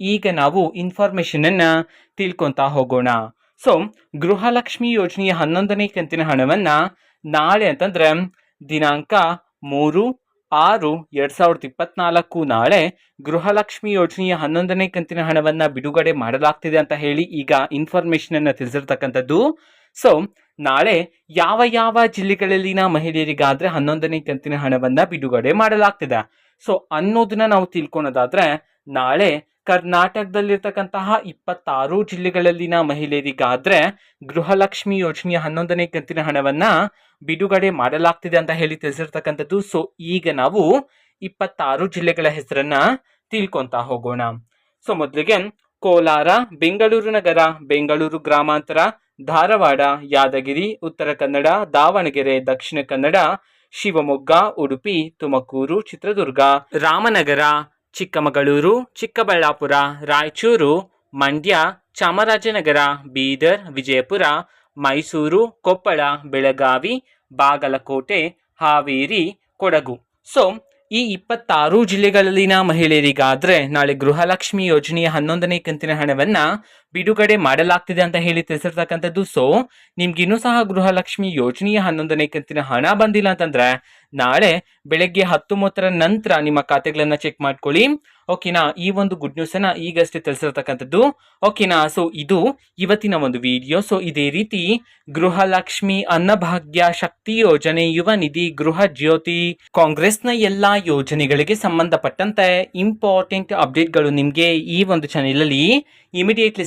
ಈಗ ನಾವು ಇನ್ಫಾರ್ಮೇಶನ್ ಅನ್ನ ತಿಳ್ಕೊಂತಾ ಹೋಗೋಣ. ಸೊ ಗೃಹಲಕ್ಷ್ಮಿ ಯೋಜನೆಯ ಹನ್ನೊಂದನೇ ಕಂತಿನ ಹಣವನ್ನ ನಾಳೆ ಅಂತಂದ್ರೆ ದಿನಾಂಕ ಮೂರು ಆರು ಎರಡ್ ಸಾವಿರದ ಇಪ್ಪತ್ನಾಲ್ಕು ನಾಳೆ ಗೃಹಲಕ್ಷ್ಮಿ ಯೋಜನೆಯ ಹನ್ನೊಂದನೇ ಕಂತಿನ ಹಣವನ್ನ ಬಿಡುಗಡೆ ಮಾಡಲಾಗ್ತಿದೆ ಅಂತ ಹೇಳಿ ಈಗ ಇನ್ಫಾರ್ಮೇಶನ್ ಅನ್ನ ತಿಳಿಸಿರ್ತಕ್ಕಂಥದ್ದು. ಸೊ ನಾಳೆ ಯಾವ ಯಾವ ಜಿಲ್ಲೆಗಳಲ್ಲಿನ ಮಹಿಳೆಯರಿಗಾದ್ರೆ ಹನ್ನೊಂದನೇ ಕಂತಿನ ಹಣವನ್ನ ಬಿಡುಗಡೆ ಮಾಡಲಾಗ್ತಿದೆ. ಸೊ ಅನ್ನೋದನ್ನ ನಾವು ತಿಳ್ಕೊಳೋದಾದ್ರೆ ನಾಳೆ ಕರ್ನಾಟಕದಲ್ಲಿರ್ತಕ್ಕಂತಹ ಇಪ್ಪತ್ತಾರು ಜಿಲ್ಲೆಗಳಲ್ಲಿನ ಮಹಿಳೆಯರಿಗಾದ್ರೆ ಗೃಹಲಕ್ಷ್ಮಿ ಯೋಜನೆಯ ಹನ್ನೊಂದನೇ ಕಂತಿನ ಹಣವನ್ನ ಬಿಡುಗಡೆ ಮಾಡಲಾಗ್ತಿದೆ ಅಂತ ಹೇಳಿ ತಿಳಿಸಿರ್ತಕ್ಕಂಥದ್ದು. ಸೊ ಈಗ ನಾವು ಇಪ್ಪತ್ತಾರು ಜಿಲ್ಲೆಗಳ ಹೆಸರನ್ನ ತಿಳ್ಕೊತಾ ಹೋಗೋಣ. ಸೊ ಮೊದಲಿಗೆ ಕೋಲಾರ, ಬೆಂಗಳೂರು ನಗರ, ಬೆಂಗಳೂರು ಗ್ರಾಮಾಂತರ, ಧಾರವಾಡ, ಯಾದಗಿರಿ, ಉತ್ತರ ಕನ್ನಡ, ದಾವಣಗೆರೆ, ದಕ್ಷಿಣ ಕನ್ನಡ, ಶಿವಮೊಗ್ಗ, ಉಡುಪಿ, ತುಮಕೂರು, ಚಿತ್ರದುರ್ಗ, ರಾಮನಗರ ಚಿಕ್ಕಮಗಳೂರು, ಚಿಕ್ಕಬಳ್ಳಾಪುರ, ರಾಯಚೂರು, ಮಂಡ್ಯ, ಚಾಮರಾಜನಗರ, ಬೀದರ್, ವಿಜಯಪುರ, ಮೈಸೂರು, ಕೊಪ್ಪಳ, ಬೆಳಗಾವಿ, ಬಾಗಲಕೋಟೆ, ಹಾವೇರಿ, ಕೊಡಗು. ಸೊ, ಈ ಇಪ್ಪತ್ತಾರು ಜಿಲ್ಲೆಗಳಲ್ಲಿನ ಮಹಿಳೆಯರಿಗಾದ್ರೆ ನಾಳೆ ಗೃಹಲಕ್ಷ್ಮಿ ಯೋಜನೆಯ ಹನ್ನೊಂದನೇ ಕಂತಿನ ಹಣವನ್ನ ಬಿಡುಗಡೆ ಮಾಡಲಾಗ್ತಿದೆ ಅಂತ ಹೇಳಿ ತಿಳಿಸಿರ್ತಕ್ಕಂಥದ್ದು. ಸೊ ನಿಮ್ಗಿನ್ನೂ ಸಹ ಗೃಹಲಕ್ಷ್ಮಿ ಯೋಜನೆಯ ಹನ್ನೊಂದನೇ ಕಂತಿನ ಹಣ ಬಂದಿಲ್ಲ ಅಂತಂದ್ರೆ, ನಾಳೆ ಬೆಳಗ್ಗೆ ಹತ್ತು ಮೂವತ್ತರ ನಂತರ ನಿಮ್ಮ ಖಾತೆಗಳನ್ನ ಚೆಕ್ ಮಾಡ್ಕೊಳ್ಳಿ. ಓಕೆನಾ ಈ ಒಂದು ಗುಡ್ ನ್ಯೂಸ್ ಅನ್ನ ಈಗಷ್ಟೇ ತಿಳಿಸಿರ್ತಕ್ಕಂಥದ್ದು. ಓಕೆನಾ ಸೊ ಇದು ಇವತ್ತಿನ ಒಂದು ವಿಡಿಯೋ ಸೊ ಇದೇ ರೀತಿ ಗೃಹಲಕ್ಷ್ಮಿ ಅನ್ನಭಾಗ್ಯ ಶಕ್ತಿ ಯೋಜನೆ, ಯುವ ನಿಧಿ, ಗೃಹ ಜ್ಯೋತಿ, ಕಾಂಗ್ರೆಸ್ನ ಎಲ್ಲಾ ಯೋಜನೆಗಳಿಗೆ ಸಂಬಂಧಪಟ್ಟಂತೆ ಇಂಪಾರ್ಟೆಂಟ್ ಅಪ್ಡೇಟ್ಗಳು ನಿಮ್ಗೆ ಈ ಒಂದು ಚಾನೆಲಲ್ಲಿ ಇಮಿಡಿಯೇಟ್ಲಿ